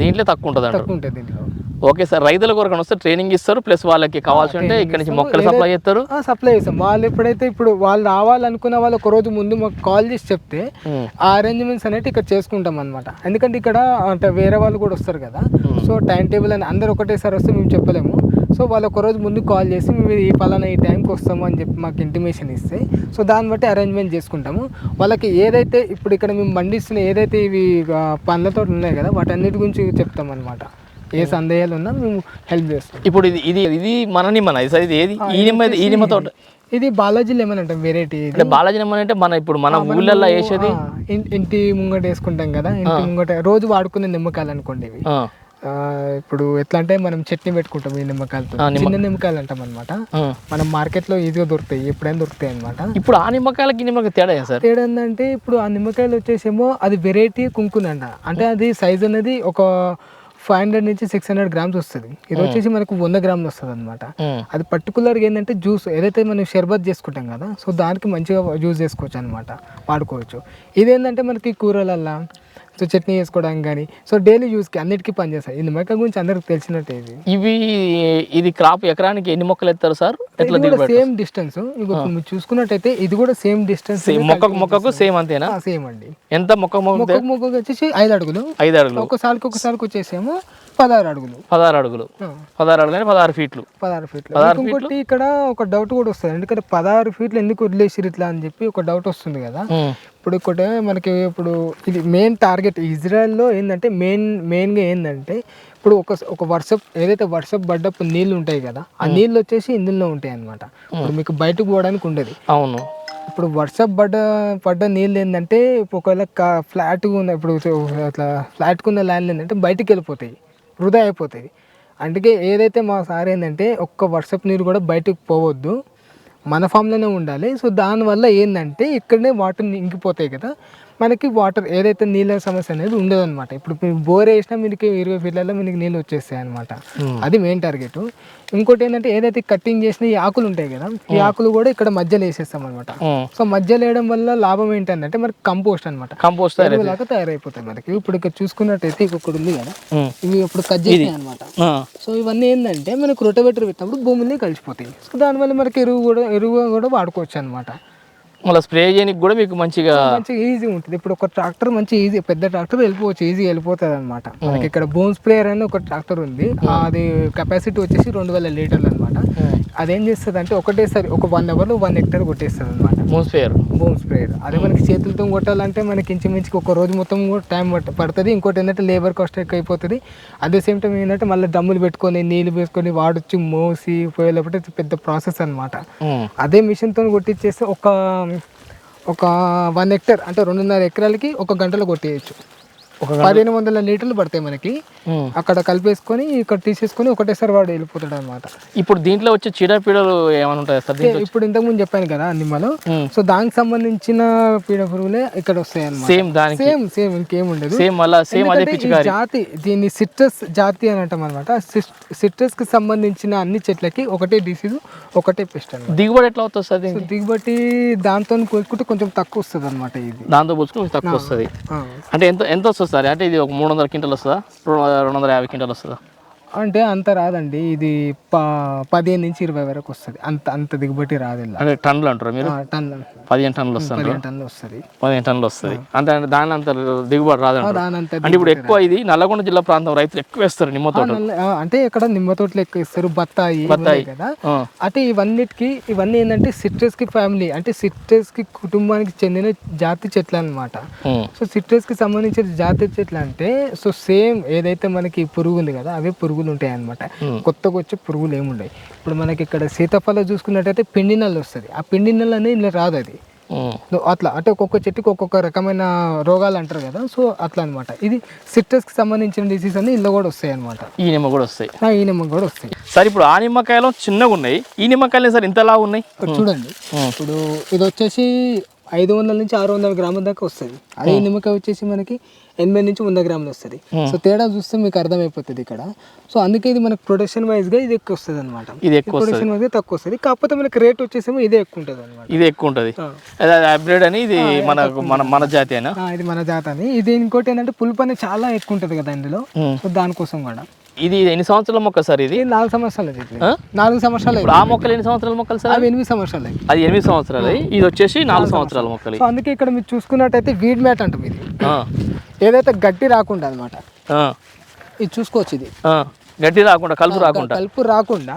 దీంట్లో తక్కువ ఉంటుంది తక్కువ ఉంటుంది దీంట్లో. ఓకే సార్ రైతుల కొరకు వస్తే ట్రైనింగ్ ఇస్తారు ప్లస్ వాళ్ళకి కావాల్సి ఉంటే ఇక్కడ నుంచి మొక్కలు సప్లై చేస్తారు. సప్లై చేస్తాం. వాళ్ళు ఎప్పుడైతే ఇప్పుడు వాళ్ళు రావాలనుకున్న వాళ్ళు ఒక రోజు ముందు మాకు కాల్ చేసి చెప్తే ఆ అరేంజ్మెంట్స్ అనేవి ఇక్కడ చేసుకుంటాం అనమాట ఎందుకంటే ఇక్కడ అంటే వేరే వాళ్ళు కూడా వస్తారు కదా. సో టైం టేబుల్ అని అందరు ఒకటేసారి వస్తే మేము చెప్పలేము. సో వాళ్ళు ఒక రోజు ముందు కాల్ చేసి మేము ఈ పలానా ఈ టైంకి వస్తాము అని చెప్పి మాకు ఇంటిమేషన్ ఇస్తే సో దాన్ని బట్టి అరేంజ్మెంట్ చేసుకుంటాము. వాళ్ళకి ఏదైతే ఇప్పుడు ఇక్కడ మేము పండిస్తున్న ఏదైతే ఇవి పండ్లతో ఉన్నాయి కదా వాటన్నిటి గురించి చెప్తాం అనమాట ఏ సందేహాలు ఉన్నా మేము హెల్ప్ చేస్తాం. ఇప్పుడు ఇది ఇది ఇది మన నిమ్మన? ఇది ఏది? ఈ నిమ్మ ఇది- ఈ నిమ్మ తోట. ఇది బాలాజీ లెమన్ అంటాం వెరైటీ అంటే బాలాజీ నిమ్మ అంటే మన ఇప్పుడు మన ఊళ్ళల్లో వేసేది ఇంటి ముంగట వేసుకుంటాం కదా ఇంటి ముంగట. రోజు వాడుకునే నిమ్మకాయలు అనుకోండి ఇవి. ఇప్పుడు ఎట్లా అంటే మనం చట్నీ పెట్టుకుంటాం ఈ నిమ్మకాయలతో. చిన్న నిమ్మకాయలు అంటాం అనమాట. మనం మార్కెట్లో ఈజీగా దొరుకుతాయి ఎప్పుడైనా దొరుకుతాయి అనమాట ఇప్పుడు ఆ నిమ్మకాయలకి నిమ్మకాయ తేడా సార్? తేడా ఏంటంటే ఇప్పుడు ఆ నిమ్మకాయలు వచ్చేసేమో అది వెరైటీ కుంకున్ అంట అంటే అది సైజ్ అనేది ఒక ఫైవ్ హండ్రెడ్ నుంచి సిక్స్ హండ్రెడ్ గ్రామ్స్ వస్తుంది. ఇది వచ్చేసి మనకు వంద గ్రాములు వస్తుంది అనమాట అది పర్టికులర్గా ఏంటంటే జ్యూస్ ఏదైతే మనం షర్బత్ చేసుకుంటాం కదా సో దానికి మంచిగా జ్యూస్ చేసుకోవచ్చు అనమాట వాడుకోవచ్చు. ఇదేంటంటే మనకి కూరలల్లా సో చట్నీ చేసుకోవడానికి కానీ సో డైలీ యూస్కి అన్నిటికీ పనిచేస్తాయి ఈ నిమ్మకాయ గురించి అందరికి తెలిసినట్టే ఇది. ఇవి ఇది క్రాప్ ఎకరానికి ఎన్ని మొక్కలు ఎత్తారు సార్? ఎట్లా ఇది సేమ్ డిస్టెన్స్ ఇప్పుడు మీరు చూసుకున్నట్టయితే ఇది కూడా సేమ్ డిస్టెన్స్ సేమ్ మొక్కకు మొక్కకు సేమ్ అంతేనా? సేమ్ అండి. ఎంత మొక్క మొక్క మొక్కకు మొక్కకు వచ్చేసి ఐదు అడుగులు. ఐదు అడుగులు. ఒకసారికి ఒకసారికి వచ్చేసేమో పదహారు అడుగులు. పదహారు అడుగులు. పదహారు అడుగులు పదహారు ఫీట్లు. పదహారు ఫీట్లు. ఇంకోటి ఇక్కడ ఒక డౌట్ కూడా వస్తుంది. ఎందుకంటే పదహారు ఫీట్లు ఎందుకు వదిలేసిరు ఇట్లా అని చెప్పి ఒక డౌట్ వస్తుంది కదా. ఇప్పుడు ఒకటి మనకి ఇప్పుడు ఇది మెయిన్ టార్గెట్ ఇజ్రాయెల్లో ఏంటంటే మెయిన్ మెయిన్గా ఏంటంటే ఇప్పుడు ఒక ఒక వర్షప్ ఏదైతే వర్షప్ పడ్డప్పుడు నీళ్ళు ఉంటాయి కదా ఆ నీళ్ళు వచ్చేసి ఇందులో ఉంటాయి అన్నమాట. ఇప్పుడు మీకు బయటకు పోవడానికి ఉండదు. అవును. ఇప్పుడు వర్షప్ పడ్డ పడ్డ నీళ్ళు ఏంటంటే ఒకవేళ ఫ్లాట్గా ఉన్న ఇప్పుడు అట్లా ఫ్లాట్గా ఉన్న ల్యాండ్ ఏంటంటే బయటికి వెళ్ళిపోతాయి. వృధా అయిపోతుంది అందుకే ఏదైతే మా సార్ ఏంటంటే ఒక్క వర్షపు నీరు కూడా బయటకు పోవద్దు. మన ఫామ్లోనే ఉండాలి. సో దానివల్ల ఏంటంటే ఇక్కడనే వాటర్ ఇంకిపోతాయి కదా. మనకి వాటర్ ఏదైతే నీళ్ళ సమస్య అనేది ఉండదు అనమాట ఇప్పుడు మీరు బోర్ వేసినా మీకు ఇరవై ఫీట్లలో మీకు నీళ్ళు వచ్చేస్తాయి అనమాట అది మెయిన్ టార్గెట్ ఇంకోటి ఏంటంటే ఏదైతే కట్టింగ్ చేసిన ఈ ఆకులు ఉంటాయి కదా ఈ ఆకులు కూడా ఇక్కడ మధ్యలో వేసేస్తాం అనమాట. సో మధ్యలో వేయడం వల్ల లాభం ఏంటంటే మనకి కంపోస్ట్ అనమాట కంపోస్ట్ లాగా తయారైపోతాయి మనకి. ఇప్పుడు ఇక్కడ చూసుకున్నట్టయితే ఇంకొకటి ఉంది కదా. ఇవి ఇప్పుడు కట్ చేసినాయి అనమాట. సో ఇవన్నీ ఏంటంటే మనకు రొటవేటర్ పెట్టినప్పుడు భూమిని కలిసిపోతాయి. సో దానివల్ల మనకి ఎరువు కూడా ఎరువు కూడా వాడుకోవచ్చు అనమాట మళ్ళీ స్ప్రే చేయడానికి కూడా మీకు మంచిగా మంచిగా ఈజీ ఉంటుంది. ఇప్పుడు ఒక ట్రాక్టర్ మంచి ఈజీ పెద్ద ట్రాక్టర్ వెళ్ళిపోవచ్చు ఈజీ వెళ్ళిపోతుంది అనమాట మనకి ఇక్కడ బోన్ స్ప్రేయర్ అని ఒక ట్రాక్టర్ ఉంది. అది కెపాసిటీ వచ్చేసి రెండు వేల లీటర్లు అనమాట అదేం చేస్తుంది అంటే ఒకటేసారి ఒక వన్ అవర్లో వన్ హెక్టర్ కొట్టేస్తుంది అనమాట మూన్ స్ప్రేయర్ బోమ్ స్ప్రేయర్ అదే మనకి చేతులతో కొట్టాలంటే మనకి ఇంచుమించుకి ఒక రోజు మొత్తం కూడా టైం పడుతుంది. ఇంకోటి ఏంటంటే లేబర్ కాస్ట్ ఎక్కువ అయిపోతుంది. అదే సేమ్ టైం ఏంటంటే మళ్ళీ డమ్ములు పెట్టుకొని నీళ్ళు వేసుకొని వాడొచ్చి మోసి పోయేటప్పుడు పెద్ద ప్రాసెస్ అనమాట అదే మిషన్తో కొట్టించేస్తే ఒక ఒక వన్ హెక్టర్ అంటే రెండున్నర ఎకరాలకి ఒక గంటలో కొట్టేయచ్చు. పదిహేను వందల లీటర్లు పడతాయి మనకి. అక్కడ కలిపేసుకొని ఇక్కడ తీసేసుకొని ఒకటేసారి వాడు వెళ్ళిపోతాడు అనమాట ఇప్పుడు దీంట్లో వచ్చే చీడపీడలు ఏమైనా ఉంటాయి సార్ ఇప్పుడు ఇంతకు ముందు చెప్పాను కదా నిమ్మలో. సో దానికి సంబంధించిన పీడ పురుగులే ఇక్కడ వస్తాయి సేమ్ దానికి. సేమ్ సేమ్ ఇంకేం ఉండదు. సేమ్ మళ్ళా సేమ్ అదే జాతి దీన్ని సిట్రస్ జాతి అని అంటాం అనమాట సిట్రస్కి సంబంధించిన అన్ని చెట్లకి ఒకటే డిసీజ్ ఒకటే పెస్ట్ అనమాట దిగుబడి ఎట్లా అవుతుంది సార్ దిగుబడి దాంతో పోల్చుకుంటే కొంచెం తక్కువ వస్తుంది అనమాట ఇది. దాంతో కొంచెం తక్కువ వస్తుంది. అంటే ఎంత ఎంత వస్తుంది సార్ అంటే ఇది ఒక మూడు వందల క్వింటల్ వస్తుందా? రెండు వందల- రెండు వందల యాభై క్వింటల్ వస్తుందా? అంటే అంత రాదండి. ఇది పదిహేను నుంచి ఇరవై వరకు వస్తుంది. అంత అంత దిగుబడి రాదు అంటే టన్నులు అంటారు మీరు? టన్ పదిహేను టన్నులు వస్తుంది. పదిహేను టన్నులు వస్తుంది. పదిహేను టన్నులు వస్తుంది. అంటే దాని అంత దిగుబడి దానంత అంటే ఇప్పుడు ఎక్కువ ఇది నల్లగొండ జిల్లా ప్రాంతం రైతులు ఎక్కువ వేస్తారు నిమ్మ తోట అంటే ఇక్కడ నిమ్మ తోటలు ఎక్కువ ఇస్తారు బత్తాయి ఉన్నాయి కదా. అంటే ఇవన్నిటికి ఇవన్నీ ఏంటంటే సిట్రస్కి ఫ్యామిలీ అంటే సిట్రస్కి కుటుంబానికి చెందిన జాతి చెట్లు అనమాట. సో సిట్రస్కి సంబంధించిన జాతి చెట్లు అంటే సో సేమ్ ఏదైతే మనకి పురుగు ఉంది కదా అవే పురుగులు ఉంటాయి అనమాట కొత్తగా వచ్చే పురుగులు ఏముండవు ఇప్పుడు మనకి ఇక్కడ సీతాఫలం చూసుకున్నట్టయితే పిండి నల్లు వస్తుంది ఆ పిండి నల్లు అనేది ఇలా రాదు అది అట్లా అంటే ఒక్కొక్క చెట్టుకి ఒక్కొక్క రకమైన రోగాలు అంటారు కదా సో అట్లా అనమాట ఇది సిట్రస్కి సంబంధించిన డిసీజ్ అన్ని ఇల్లు కూడా వస్తాయి అనమాట ఈ నిమ్మ కూడా వస్తాయి. ఈ నిమ్మకి కూడా వస్తాయి. సార్ ఇప్పుడు ఆ నిమ్మకాయలు చిన్నగా ఉన్నాయి ఈ నిమ్మకాయలు సార్ ఇంతలా ఉన్నాయి చూడండి. ఇప్పుడు ఇది వచ్చేసి ఐదు వందల నుంచి ఆరు వందల గ్రాముల దాకా వస్తుంది. అదే నిమ్మకాయ వచ్చేసి మనకి ఎనభై నుంచి వంద గ్రాములు వస్తుంది. సో తేడా చూస్తే మీకు అర్థమైపోతుంది ఇక్కడ. సో అందుకే ఇది మనకి ప్రొడక్షన్ వైజ్గా ఇది ఎక్కువ వస్తుంది అనమాట ఇది ఎక్కువ ప్రొడక్షన్ వైజ్ తక్కువ వస్తుంది. కాకపోతే మనకి రేట్ వచ్చేసేమో ఇదే ఎక్కువ ఉంటుంది అనమాట ఇది ఎక్కువ ఉంటుంది. హైబ్రిడ్ అని ఇది మన మన మన జాతి అయినా? ఇది మన జాత అని. ఇది ఇంకోటి ఏంటంటే పులుపు అనేది చాలా ఎక్కువ ఉంటుంది కదా ఇందులో. ఉమ్. సో దానికోసం కూడా. ఇది ఎన్ని సంవత్సరాల మొక్క సార్ ఇది? నాలుగు సంవత్సరాలు? నాలుగు సంవత్సరాలు ఆ మొక్కలు ఎన్ని సంవత్సరాల మొక్కలు సార్? అవి ఎనిమిది సంవత్సరాలు. అది ఎనిమిది సంవత్సరాలు ఇది వచ్చేసి నాలుగు సంవత్సరాల. మొక్కలు. అందుకే ఇక్కడ మీరు చూసుకున్నట్టయితే వీడ్ మ్యాట్ అంటాం ఇది. ఏదైతే గట్టి రాకుండా అనమాట ఇది చూసుకోవచ్చు ఇది. గడ్డి రాకుండా కలుపు రాకుండా. కలుపు రాకుండా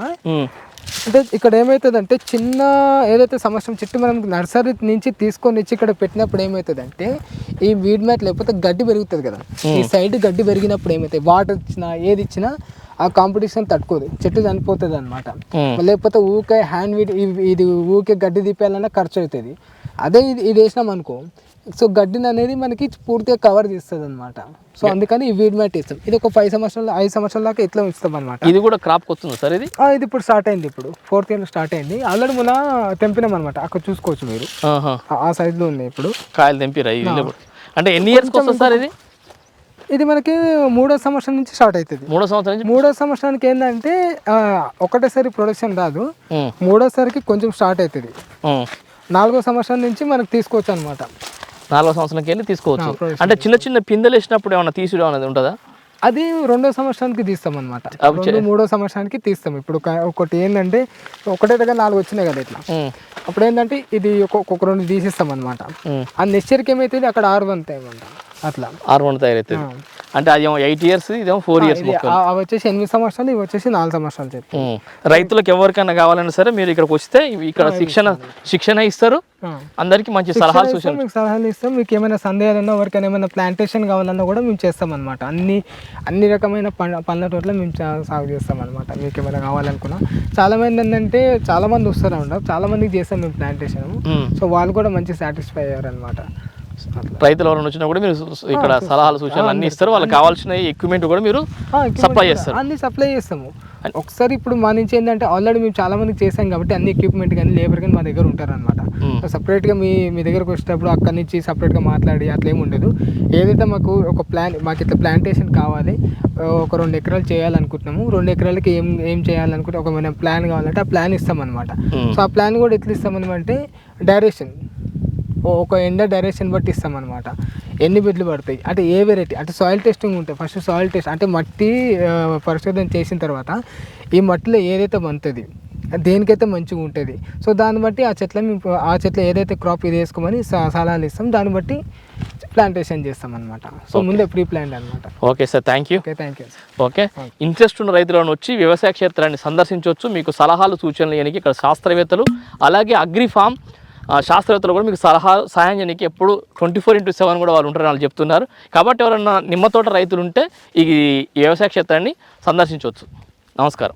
అంటే ఇక్కడ ఏమవుతుందంటే చిన్న ఏదైతే సంవత్సరం చెట్టు మనం నర్సరీ నుంచి తీసుకొని వచ్చి ఇక్కడ పెట్టినప్పుడు ఏమవుతుందంటే ఈ వీడ్ మ్యాట్ లేకపోతే గడ్డి పెరుగుతుంది కదా. ఈ సైడ్ గడ్డి పెరిగినప్పుడు ఏమవుతాయి వాటర్ ఇచ్చినా ఏది ఇచ్చినా ఆ కాంపిటీషన్ తట్టుకోదు. చెట్టు చనిపోతుంది అనమాట ఉమ్. లేకపోతే ఊకే హ్యాండ్ వీడ్ ఇది ఊకే గడ్డి తీపేయాలన్నా ఖర్చు అవుతుంది. అదే ఇది ఇది వేసినాం అనుకో సో గడ్డిని అనేది మనకి పూర్తిగా కవర్ చేస్తుంది అనమాట సో అందుకని ఈ వీడ్ మ్యాట్ ఇస్తాం. ఇది ఒక ఫైవ్ సంవత్సరాలు ఐదు సంవత్సరాల దాకా ఇట్లా ఇస్తాం అనమాట ఇది కూడా క్రాప్ వస్తుంది సార్ ఇది? ఇది ఇప్పుడు స్టార్ట్ అయింది ఇప్పుడు. ఫోర్త్ ఇయర్ స్టార్ట్ అయింది. ఆల్రెడీ మొన్న తెంపినాం అనమాట అక్కడ చూసుకోవచ్చు మీరు. ఆ- size లో ఉన్నాయి ఇప్పుడు. కాయలు తెంపిరా. అంటే ఎన్ని ఇయర్స్కి వస్తుంది సార్ ఇది? ఇది మనకి మూడో సంవత్సరం నుంచి స్టార్ట్ అవుతుంది. మూడో సంవత్సరం నుంచి? మూడో సంవత్సరానికి ఏంటంటే ఒకటేసారి ప్రొడక్షన్ రాదు. మూడోసారికి కొంచెం స్టార్ట్ అవుతుంది. నాలుగో సంవత్సరం నుంచి మనకు తీసుకోవచ్చు అనమాట నాలుగో సంవత్సరంకి వెళ్ళి తీసుకోవచ్చు. అంటే చిన్న చిన్న పిందెలు వేసినప్పుడు ఏమైనా తీసుడు అనేది ఉంటుందా? అది రెండో సంవత్సరానికి తీస్తాం అనమాట మూడో సంవత్సరానికి తీస్తాం. ఇప్పుడు ఒక- ఒకటి ఏంటంటే ఒకటే దగ్గర నాలుగు వచ్చినాయి కదా ఇట్లా. అప్పుడు ఏంటంటే ఇది ఒక- ఒక్కొక్క రెండు తీసేస్తాం అనమాట. ఆ నెక్స్ట్ ఇయర్కి ఏమైతుంది? అక్కడ ఆరు అనమాట అట్లా. ఆరు వందలు తయారవుతుంది. అంటే అది ఏమో ఎయిట్ ఇయర్స్ ఇదేమో ఫోర్ ఇయర్స్ అవి వచ్చేసి ఎనిమిది సంవత్సరాలు ఇవి వచ్చేసి నాలుగు సంవత్సరాలు చెప్పి. రైతులకు ఎవరికైనా కావాలన్నా సరే మీరు ఇక్కడికి వస్తే ఇక్కడ శిక్షణ శిక్షణ ఇస్తారు. అందరికి మంచి సలహాలు సూచనలు. మీకు సలహాలు ఇస్తాం. మీకు ఏమైనా సందేహాలు ఉన్నా ఎవరికైనా ఏమైనా ప్లాంటేషన్ కావాలన్నా కూడా మేము చేస్తాం అనమాట అన్ని అన్ని రకమైన పండ్ల పండ్ల తోటలు మేము సాగు చేస్తాం అనమాట మీకు ఏమైనా కావాలనుకున్నా. చాలా మంది ఏంటంటే చాలా మంది వస్తారు అనమాట చాలా మందికి చేస్తాం మేము ప్లాంటేషన్. సో వాళ్ళు కూడా మంచి సాటిస్ఫై అయ్యారు అనమాట రైతులు ఎవరైనా వచ్చినా కూడా మీరు ఇక్కడ సలహాలు సూచనలు అన్ని ఇస్తారు. వాళ్ళకి కావాల్సిన ఎక్విప్మెంట్ కూడా మీరు సప్లై చేస్తారు. అన్ని సప్లై చేస్తాము. ఒకసారి ఇప్పుడు మా నుంచి ఏంటంటే ఆల్రెడీ మేము చాలా మందికి చేసాం కాబట్టి అన్ని ఎక్విప్మెంట్ కానీ లేబర్ కానీ మా దగ్గర ఉంటారనమాట. సపరేట్గా మీ మీ దగ్గరకు వచ్చేటప్పుడు అక్కడి నుంచి సపరేట్గా మాట్లాడి అట్లా ఏమి ఉండదు. ఏదైతే మాకు ఒక ప్లాన్ మాకు ఇట్లా ప్లాంటేషన్ కావాలి ఒక రెండు ఎకరాలు చేయాలనుకుంటున్నాము. రెండు ఎకరాలకి ఏం ఏం చేయాలనుకుంటే ఒక మన ప్లాన్ కావాలంటే ఆ ప్లాన్ ఇస్తామన్నమాట. సో ఆ ప్లాన్ కూడా ఎట్లా ఇస్తామన్నమాట డైరెక్షన్ ఒక ఎండ డైరెక్షన్ బట్టి ఇస్తామన్నమాట. ఎన్ని బెడ్లు పడతాయి? అంటే ఏ వెరైటీ అంటే సాయిల్ టెస్టింగ్ ఉంటుంది ఫస్ట్ సాయిల్ టెస్ట్ అంటే మట్టి పరిశోధన చేసిన తర్వాత ఈ మట్టిలో ఏదైతే పండుతుంది దేనికైతే మంచిగా ఉంటుంది సో దాన్ని బట్టి ఆ చెట్ల ఆ చెట్ల ఏదైతే క్రాప్ ఇది వేసుకోమని సలహాలు ఇస్తాం. దాన్ని బట్టి ప్లాంటేషన్ చేస్తాం అనమాట సో ముందే ప్రీ ప్లాన్ అనమాట okay sir thank you okay thank you okay interest ఉన్న రైతులను వచ్చి వ్యవసాయ క్షేత్రాన్ని సందర్శించవచ్చు. మీకు సలహాలు సూచనలు ఇక్కడ శాస్త్రవేత్తలు అలాగే అగ్రి ఫామ్ ఆ, శాస్త్రవేత్తలు కూడా మీకు సలహా సాయం చేయడానికి ఎప్పుడు ట్వంటీ ఫోర్ ఇంటూ సెవెన్ కూడా వాళ్ళు ఉంటారని వాళ్ళు చెప్తున్నారు. కాబట్టి ఎవరన్నా నిమ్మ తోట రైతులు ఉంటే ఈ ఈ వ్యవసాయ క్షేత్రాన్ని సందర్శించవచ్చు. నమస్కారం.